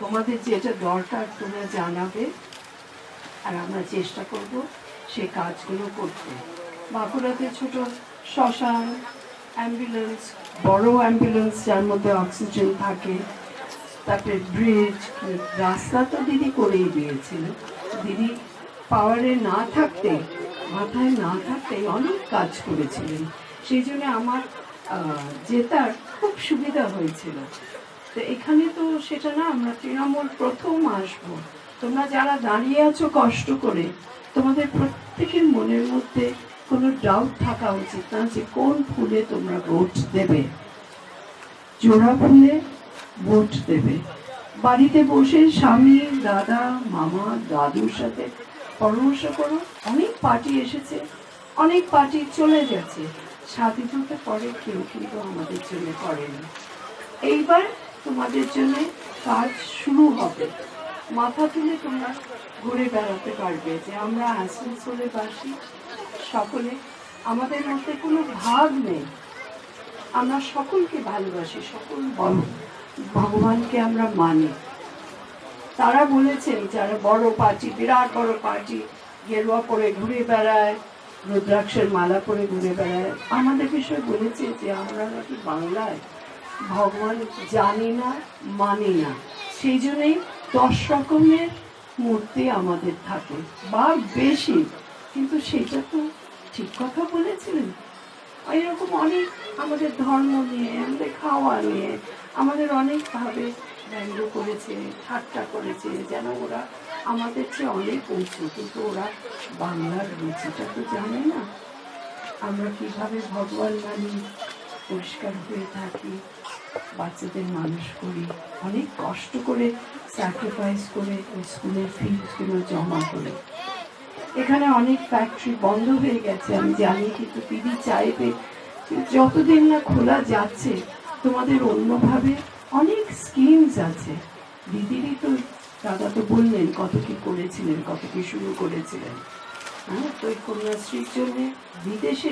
তোমাদের যেটা দরকার, তোমরা জানাবে। আর আমরা চেষ্টা করব সে কাজগুলো করতে। বাঁকুড়াতে ছোট শ্মশান, অ্যাম্বুলেন্স, বড় অ্যাম্বুলেন্স যার মধ্যে অক্সিজেন থাকে, তারপরে ব্রিজ, রাস্তা তো দিদি করেই দিয়েছিল। দিদি পাওয়ারে না থাকতে, মাথায় না থাকতে অনেক কাজ করেছিলেন। সেই জন্য আমার জেতার খুব সুবিধা হয়েছিল। এখানে তো সেটা না, আমরা তৃণমূল প্রথম আসব। তোমরা যারা দাঁড়িয়ে আছো কষ্ট করে, তোমাদের প্রত্যেকের মনের মধ্যে কোনো ডাউট থাকা উচিত না যে কোন ফুলে তোমরা ভোট দেবে। জোড়া ফুলে ভোট দেবে। বাড়িতে বসে স্বামী, দাদা, মামা, দাদুর সাথে পরামর্শ করো। অনেক পার্টি এসেছে, অনেক পার্টি চলে গেছে। স্বাধীনতা পরে কেউ কিন্তু আমাদের জন্য করেনি। এইবার তোমাদের জন্য কাজ শুরু হবে। মাথা তুলে তোমরা ঘুরে বেড়াতে পারবে যে আমরা আসানসোলে বাসি, সকলে। আমাদের মধ্যে কোনো ভাগ নেই। আমরা সকলকে ভালোবাসি, সকল বড় ভগবানকে আমরা মানি। তারা বলেছেন, যারা বড় পার্টি, বিরাট বড় পার্টি, গেরুয়া পরে ঘুরে বেড়ায়, রুদ্রাক্ষের মালা পরে ঘুরে বেড়ায়, আমাদের বিষয়ে বলেছে যে আমরা নাকি বাংলায় ভগবান জানি না, মানি না। সেই জন্যই দশ রকমের মূর্তি আমাদের থাকে, বা বেশি। কিন্তু সেটা তো ঠিক কথা বলেছিলেন। এরকম অনেক আমাদের ধর্ম নিয়ে, আমাদের খাওয়া নিয়ে, আমাদের অনেকভাবে ব্যঙ্গ করেছে, ঠাট্টা করেছে, যেন ওরা আমাদের চেয়ে অনেক উঁচু। কিন্তু ওরা বাংলার রুচিটা তো জানে না। আমরা কীভাবে ভগবান মানি? পরিষ্কার হয়ে থাকি, বাচ্চাদের মানুষ করি। অনেক কষ্ট করে স্যাক্রিফাইস করে ওই স্কুলের ফিজগুলো জমা করে। এখানে অনেক ফ্যাক্টরি বন্ধ হয়ে গেছে, আমি জানি, কিন্তু দিদি চাইবে যতদিন না খোলা যাচ্ছে, তোমাদের অন্যভাবে অনেক স্কিমস আছে। দিদিরই তো, দাদা তো বললেন কত কি করেছিলেন, কত কি শুরু করেছিলেন। হ্যাঁ তো কন্যাশ্রীর জন্যে বিদেশে